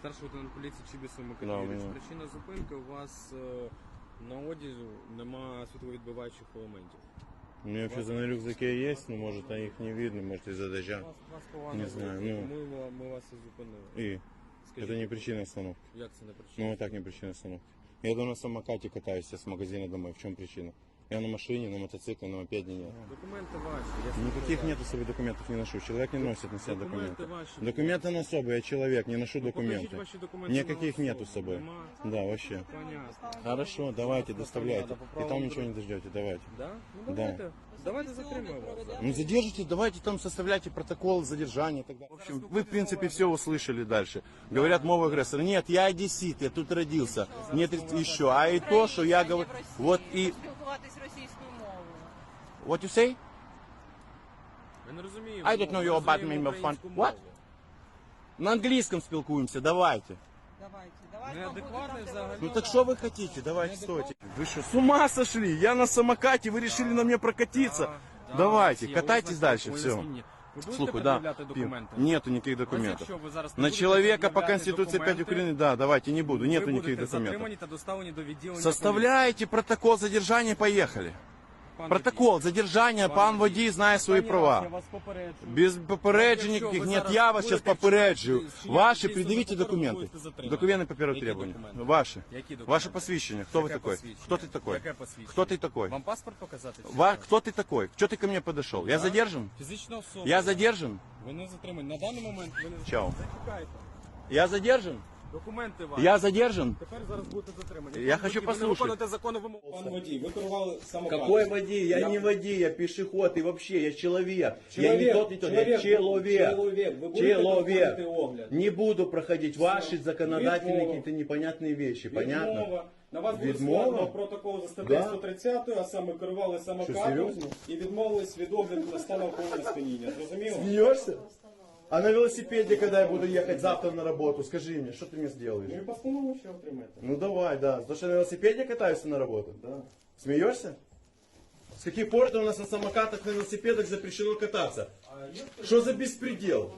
Старший лейтенант поліції Чібісов Да, Микита у Юрійович. мене. Причина зупинки у вас е, на одязі нема світловідбиваючих елементів. У меня вообще на рюкзаке есть, но может их не видно, может из-за дождя. Вас, вас погано Не знаю, видно, ну. тому ми, ми вас і зупинили. И Скажіть, это не причина остановки. як це не причина? Ну, вот так не причина остановки. Я иду на самокате катаюсь я с магазина домой. В чем причина? Я на машине, на мотоцикле, на мопеде нет. Документи ваші. Я Никаких спитав. нету себе документов не ношу. Человек не носит на себя Документы документы. ваши. Документы на особо, я человек, не ношу Ну, покажіть документы. ваші документи Никаких на нету особу. с собой. Нема? Да, вообще. Понятно. Хорошо, давайте, Просто доставляйте. надо по И правилам там ничего не дождете, давайте. Да? Да. Ну давайте. Давайте затримаємо вас. Ну задержите, давайте там составляйте протокол задержания и так далее. В общем, вы в принципе все услышали дальше. Говорят, мовы агрессора. Нет, я одессит, я тут родился. Нет еще. А и то, что я говорю... Вот и... спілкуватись російською мовою. What you say? Я не розумію. I don't know Ми your bad розуміємо name of fun. українську What? мову. На английском спілкуємося, давайте. Давайте, давайте. Неадекватний взагалі. Ну так что вы хотите? Давайте, стойте. Вы что, с ума сошли? Я на самокате, вы решили на мне прокатиться? Да, Давайте, всі, катайтесь ось дальше, на все. поясніть. Ви будете Слухай, да. пред'являти документи? Нету никаких Ось документов. якщо ви зараз не На будете человека по пред'являти Конституции 5 документи, Украины, да, давайте, не буду, нету ви никаких будете документов. затримані та доставлені до відділення Составляете протокол задержания, поехали. поліції. Пан Протокол задержания, Пан пан водій. водій знає свої Останній раз Я права. вас попереджую. Без попереджень Якщо никаких ви нет, зараз я вас сейчас будете попереджую. вчиняти- вчиняти Ваши, дійсно предъявите законно, документы. будете затримані. Документы по первому Які требованию. документи? Ваши. Які документи? Ваше посвящение. Кто вы Яке такой? посвідчення? Кто ты такой? Яке посвідчення? Кто ты такой? Вам паспорт показати? чи Ва- що? Кто ты такой? Что ты ко мне подошел? Я Да? задержан? Фізична особа. Я задержан? Ви не затримані. На даний момент ви не Чао. Зачекайте. Я задержан? Документи ваші. Я задержан? Тепер зараз будете затримані. Я Пан хочу водій, ви не послушать. виконуєте законну вимогу. Пан водій, ви керували самокатом. Какой водій? Я, Я- не водій, я пішоход і вообще я чоловік. я Чоловік, не тот, не тот, я чоловік, чоловік. чоловік. Ви будете проходити Чоловік. огляд? Не буду проходить ваши законодательные Відмова. какие-то непонятные вещи, понятно? Відмова. На вас буде Відмова? складено протокол за статтею Да. 130, а саме керували самокатом серйозно? і відмовились від огляду на стан алкогольного сп'яніння. Зрозуміло? Смеешься? А на велосипеде, когда я буду ехать завтра на работу, скажи мне, что ты мне сделаешь? Ну і постанову ще отримаєте. Ну давай, да. Потому что я на велосипеде катаюсь на работу. Да. Смеешься? С каких пор это у нас на самокатах, на велосипедах запрещено кататься? А є Что за беспредел?